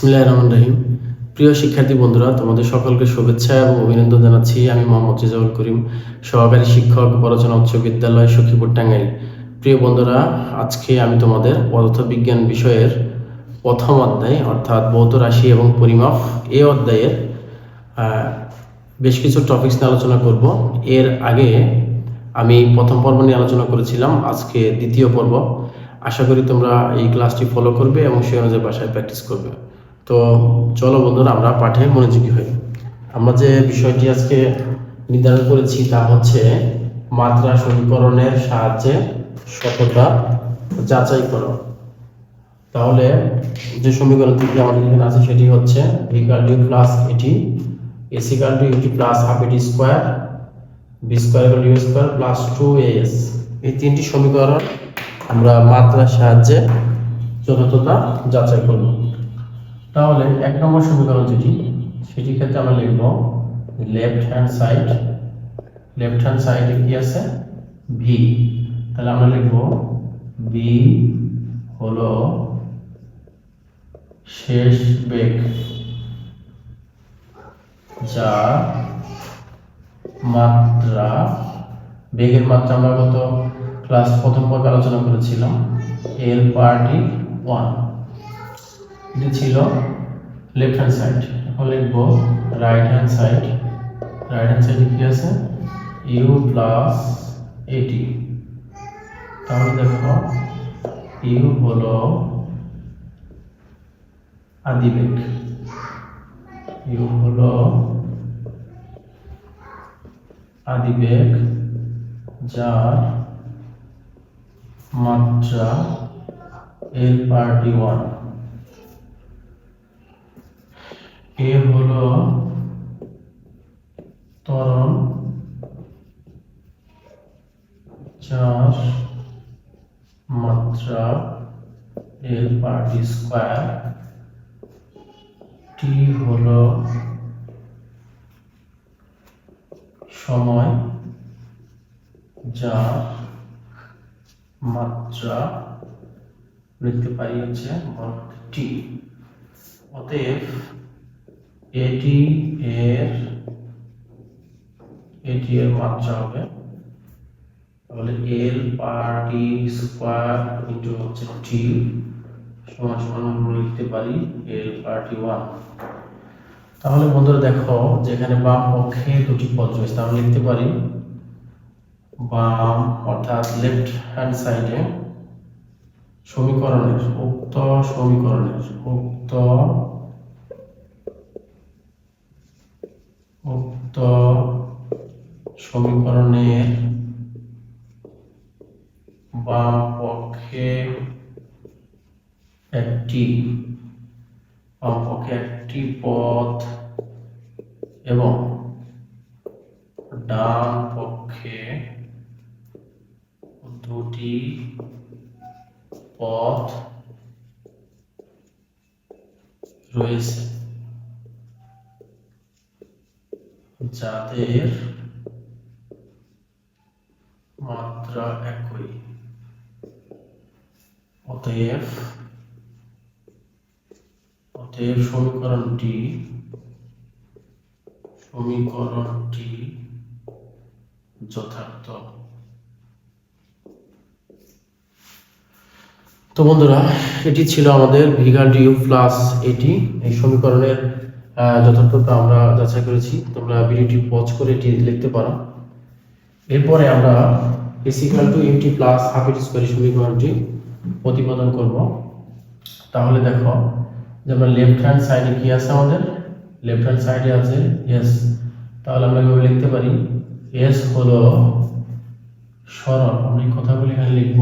বিসমিল্লাহির রহমানির রহিম। প্রিয় শিক্ষার্থী বন্ধুরা, তোমাদের সকলকে শুভেচ্ছা এবং অভিনন্দন জানাচ্ছি। আমি মোহাম্মদ রেজাউল করিম, সহকারী শিক্ষক বড়চনা উচ্চ বিদ্যালয়, সখীপুর, টাঙ্গাইল। প্রিয় বন্ধুরা, আজকে আমি তোমাদের পদার্থবিজ্ঞান বিষয়ের প্রথম অধ্যায়, অর্থাৎ ভৌত রাশি এবং পরিমাপ, এই অধ্যায়ের বেশ কিছু টপিকস নিয়ে আলোচনা করব। এর আগে আমি প্রথম পর্ব নিয়ে আলোচনা করেছিলাম, আজকে দ্বিতীয় পর্ব। আশা করি তোমরা এই ক্লাসটি ফলো করবে এবং সেই অনুযায়ী বাসায় প্র্যাকটিস করবে। তো চলো বন্ধুরা, আমরা পাঠে মনোযোগী হই। আমরা যে বিষয়টি আজকে নির্ধারণ করেছি তা হচ্ছে মাত্রা সমীকরণের সাহায্যে সততা যাচাই করো। তাহলে যে সমীকরণটি আমাদের এখানে আছে সেটি হচ্ছে ভি কার ডি প্লাস এটি এসি কার D U T plus half A T square V square square plus two S এই তিনটি সমীকরণ আমরা মাত্রার সাহায্যে যথাযথতা যাচাই করব। তাহলে এক নম্বর সমীকরণ যেটি সেটি ক্ষেত্রে আমরা লিখব left hand side left hand সাইডে কি আছে? ভি তাহলে আমরা লিখব বি হলো শেষ বেগ যা মাত্রা, বেগের মাত্রা আমরা গত ক্লাস প্রথম পর্বে আলোচনা করেছিলাম এর পার্টি ওয়ান এটি ছিল লেফট হ্যান্ড সাইড এখন লিখব right hand side right hand সাইডে কি আছে? ইউ প্লাস এটি তাহলে দেখো ইউ হলো আদিবেগ। ইউ হলো আদিবেগ যার মাত্রা এর পার্টি ওয়ান এ হল ত্বরণ যার মাত্রা এর পার্টি স্কোয়ার। টি হল সময় যা মাত্রা লিখতে পারি হচ্ছে টি অতএব এটি এর এটি এর মাত্রা হবে। তাহলে এল পার টি স্কোয়ার ইন্টু হচ্ছে টি সমান সমান আমরা লিখতে পারি এল পার টি ওয়ান তাহলে বন্ধুরা দেখো যেখানে বাম পক্ষে দুটি পদ রয়েছে, তাহলে লিখতে পারি বাম, অর্থাৎ লেফট হ্যান্ড সাইডে সমীকরণের, উক্ত সমীকরণের, উক্ত উক্ত সমীকরণের বাম পক্ষে একটি, বাম পক্ষে একটি পথ এবং ডান পক্ষে দুটি পথ রয়েছে। যাদের মাত্রা একই। অতএব অতএব সমীকরণটি সমীকরণটি যথার্থ। তো বন্ধুরা, এটি ছিল আমাদের ভিগার ডিউ প্লাস এটি। এই সমীকরণের যথার্থতা আমরা যাচাই করেছি। তোমরা ভিডিওটি পজ করে এটি লিখতে পারো। এরপরে আমরা এসিকাল to U T plus half A T square সমীকরণটি প্রতিপাদন করব। তাহলে দেখো, যে আমরা লেফট হ্যান্ড সাইডে কি আছে আমাদের? লেফট হ্যান্ড সাইডে আছে এস তাহলে আমরা এভাবে লিখতে পারি? এস হলো সরল আমরা এই কথাগুলি এখানে লিখব।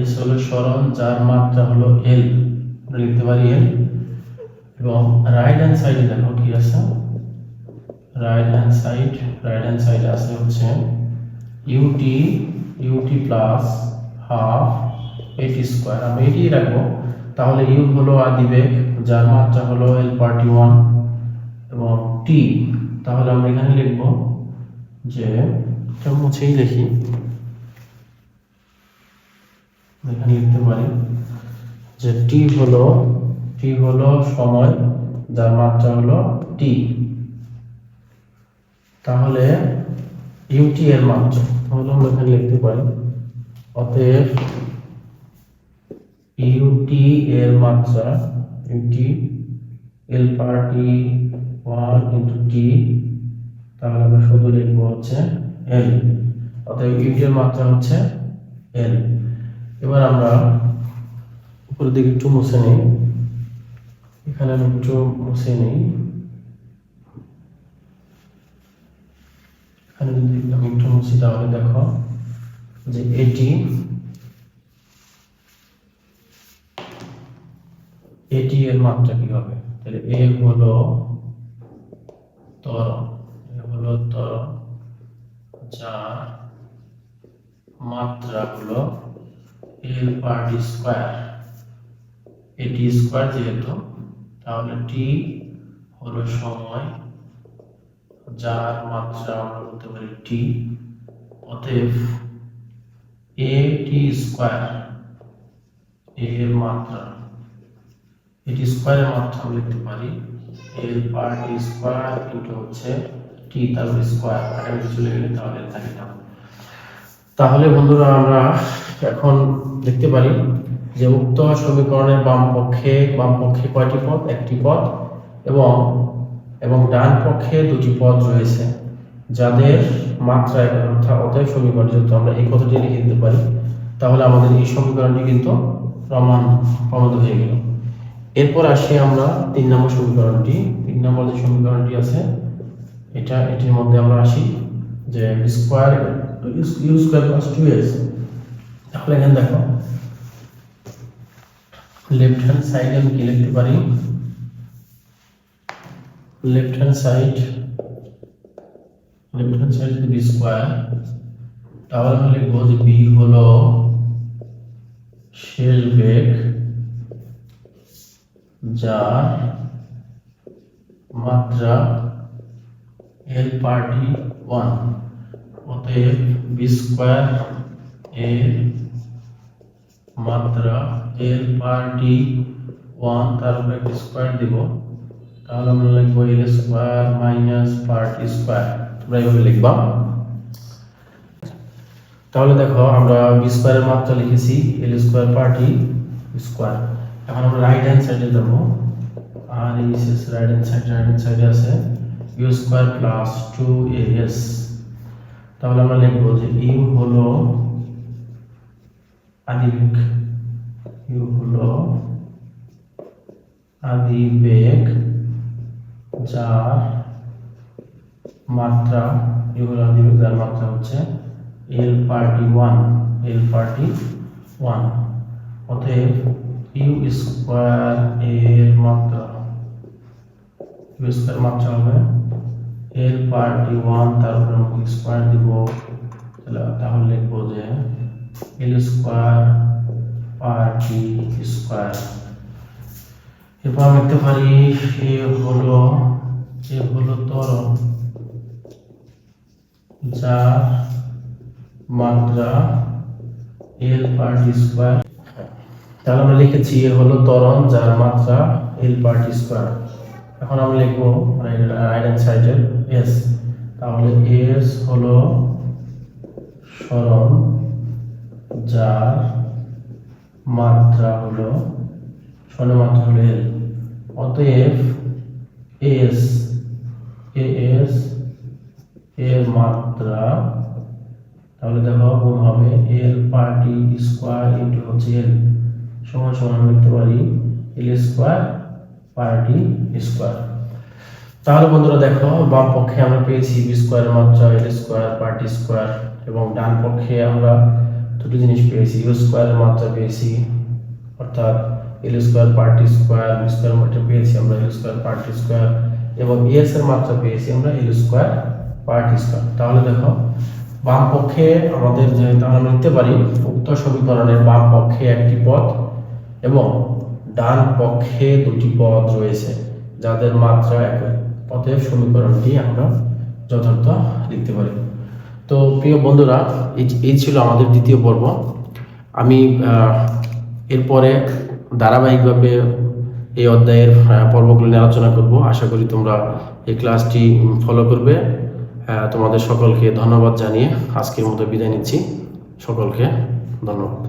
এস হলো সরল যার মাত্রা হলো এল লিখতে পারি এল এবং রাইট হ্যান্ড সাইডে দেখো কি আছে? Right hand side right hand সাইডে আছে হচ্ছে U T U T plus half A T square আমি এটি রাখব। তাহলে ইউ হলো আদিবেগ, যার মাত্রা হলো এল পার্টি ওয়ান এবং টি তাহলে আমরা এখানে লিখব যে, এটা মুছেই লিখি এখানে লিখতে পারি যে টি হলো টি হলো সময়, যার মাত্রা হলো টি তাহলে ইউটি এর মাত্রা, তাহলে আমরা এখানে লিখতে পারি। অতএব ইউটি এর মাত্রা U T L per T one into T তাহলে আমরা শুধু লিখব হচ্ছে এল অতএব ইউটি এর মাত্রা হচ্ছে এল এবার আমরা উপরের দিকে একটু মুছে নিই। এখানে একটু মুছে নিই। এখানে যদি আমি একটু মুছি তাহলে দেখো যে এটি এটি এর মাত্রা কি হবে? তাহলে এ হলো ত্বরণ। এ হলো ত্বরণ, যার মাত্রা হলো L per D square A T square যেহেতু তাহলে টি হলো সময় যার মাত্রা আমরা বলতে পারি টি অতএব এ টি স্কোয়ার এর মাত্রা এটি স্কোয়ারের মাত্রা লিখতে পারি এল পার টি স্কোয়ার ইন্টু হচ্ছে টি তারপর স্কোয়ার আগে চলে গেলে তাহলে থাকে না। তাহলে বন্ধুরা আমরা এখন দেখতে পারি যে উক্ত সমীকরণের বাম পক্ষে বাম পক্ষে কয়টি পদ? একটি পদ। এবং এবং ডান পক্ষে দুটি পদ রয়েছে। যাদের মাত্রা অর্থাৎ অতএব সমীকরণ যেহেতু আমরা এই কথাটি লিখে দিতে পারি, তাহলে আমাদের এই সমীকরণটি কিন্তু প্রমাণ, প্রমাণিত হয়ে গেল। এরপর আসি আমরা তিন নম্বর সমীকরণটি। তিন নম্বর যে সমীকরণটি আছে, এটা, এটির মধ্যে আমরা আসি যে square, U square plus two S. তাহলে এখানে দেখো লেফট হ্যান্ড সাইডে আমি কি লিখতে পারি? Left hand side left hand side V square তাহলে আমি লিখব যে বি হলো শেষ বেগ যার মাত্রা এল পার্টি ওয়ান অতএব বি স্কোয়ার এর মাত্রা এল পার্টি ওয়ান তার উপরে একটা স্কোয়ার দিব। তাহলে আমরা লিখব L square minus per T square তোমরা এইভাবে লিখবা। তাহলে দেখো, আমরা বি স্কোয়ারের মাত্রা লিখেছি এল স্কোয়ার পার্টি স্কোয়ার এখন আমরা রাইট হ্যান্ড সাইডে যাব। আর এই শেষ right hand side right hand সাইডে আছে U square plus two S তাহলে আমরা লিখব যে ইউ হলো আদিবেগ। ইউ হলো? আদিবেগ যার মাত্রা ইউ হলো আদিবেগ যার মাত্রা হচ্ছে L per T one L per T one অতএব ইউ স্কোয়ার এর মাত্রা ইউ স্কোয়ার মাত্রা হবে এল পার্টি ওয়ান তারপরে আমরা স্কোয়ার দিব। তাহলে লিখব যে এল স্কোয়ার পার্টি স্কোয়ার এরপর লিখতে পারি এ হলো এ হলো ত্বরণ যার মাত্রা এল পার্টি স্কোয়ার তাহলে আমরা লিখেছি এ হলো ত্বরণ যার মাত্রা এল পার্টি স্কোয়ার এখন আমরা লিখব রাইট হ্যান্ড সাইডে এস তাহলে এস হলো সরণ যার মাত্রা হলো মাত্রা হলো এল অতএব এস এস এর মাত্রা, তাহলে দেখো গুণ হবে এল পার্টি স্কোয়ার ইন্টু হচ্ছে এল সমান সমান লিখতে পারি এল স্কোয়ার পার্টি স্কোয়ার তাহলে বন্ধুরা দেখো, বাম পক্ষে আমরা পেয়েছি বি স্কোয়ারের মাত্রা এল স্কোয়ার পার্টি স্কোয়ার এবং ডান পক্ষে আমরা দুটো জিনিস পেয়েছি ইউ স্কোয়ারের মাত্রা পেয়েছি, অর্থাৎ L square per T square square মাত্রা পেয়েছি আমরা L square per T square এবং এস এর মাত্রা পেয়েছি আমরা এল স্কোয়ার পার্টি স্কোয়ার তাহলে দেখো, বাম পক্ষে আমাদের যে আমরা নিতে পারি, উক্ত সমীকরণের বাম পক্ষে একটি পথ এবং ডান পক্ষে দুটি পদ রয়েছে, যাদের মাত্রা একই। পথের সমীকরণটি আমরা যথার্থ লিখতে পারি। তো প্রিয় বন্ধুরা, এই ছিল আমাদের দ্বিতীয় পর্ব। আমি এরপরে ধারাবাহিকভাবে এই অধ্যায়ের পর্বগুলো নিয়ে আলোচনা করব। আশা করি তোমরা এই ক্লাসটি ফলো করবে। তোমাদের সকলকে ধন্যবাদ জানিয়ে আজকের মতো বিদায় নিচ্ছি। সকলকে ধন্যবাদ।